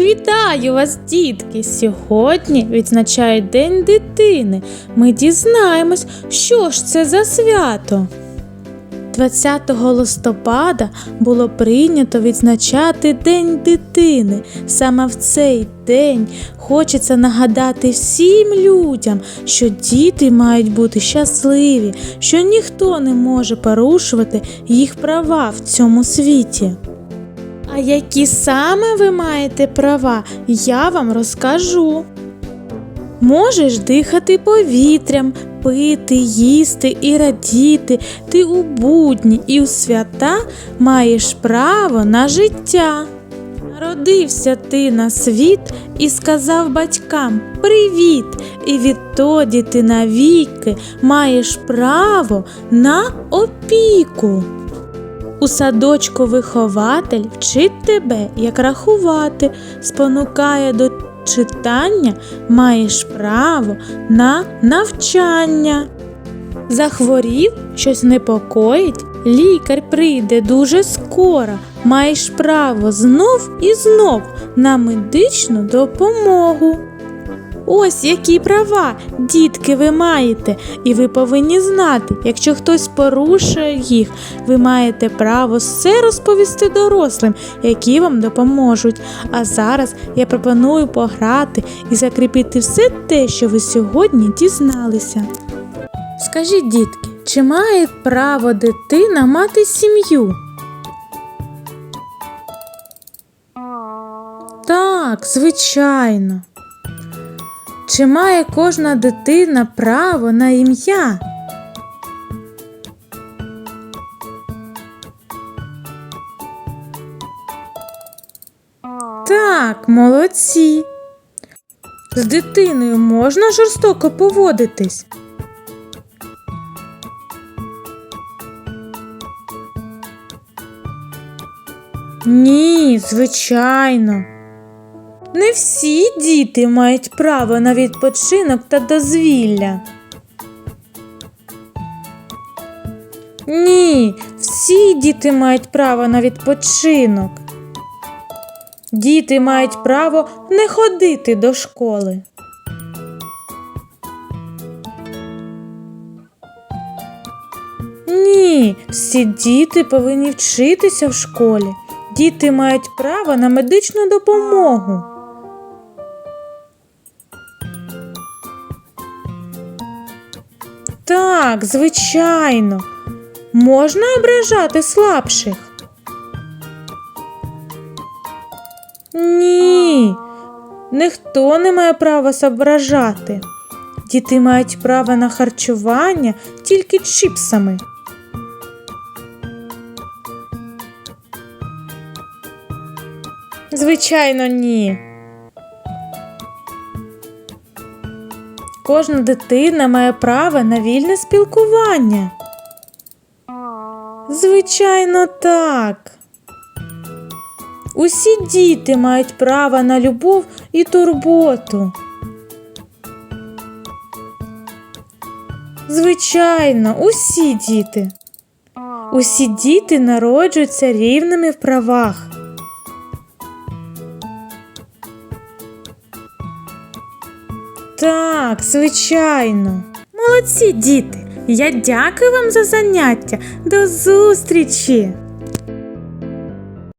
Вітаю вас, дітки! Сьогодні відзначають День дитини. Ми дізнаємось, що ж це за свято. 20 листопада було прийнято відзначати День дитини. Саме в цей день хочеться нагадати всім людям, що діти мають бути щасливі, що ніхто не може порушувати їх права в цьому світі. А які саме ви маєте права, я вам розкажу. Можеш дихати повітрям, пити, їсти і радіти. Ти у будні і у свята маєш право на життя. Народився ти на світ і сказав батькам Привіт! І відтоді ти навіки маєш право на опіку. У садочку вихователь вчить тебе, як рахувати, спонукає до читання, маєш право на навчання. Захворів, щось непокоїть, лікар прийде дуже скоро. Маєш право знов і знов на медичну допомогу. Ось які права, дітки, ви маєте, і ви повинні знати, якщо хтось порушує їх, ви маєте право все розповісти дорослим, які вам допоможуть. А зараз я пропоную пограти і закріпити все те, що ви сьогодні дізналися. Скажіть, дітки, чи має право дитина мати сім'ю? Так, звичайно. Чи має кожна дитина право на ім'я? Так, молодці. З дитиною можна жорстоко поводитись? Ні, звичайно. Не всі діти мають право на відпочинок та дозвілля. Ні, всі діти мають право на відпочинок. Діти мають право не ходити до школи. Ні, всі діти повинні вчитися в школі. Діти мають право на медичну допомогу. Так, звичайно. Можна ображати слабших? Ні, ніхто не має права ображати. Діти мають право на харчування тільки чіпсами. Звичайно, ні. Кожна дитина має право на вільне спілкування. Звичайно, так. Усі діти мають право на любов і турботу. Звичайно, усі діти. Усі діти народжуються рівними в правах. Так, звичайно. Молодці, діти. Я дякую вам за заняття. До зустрічі!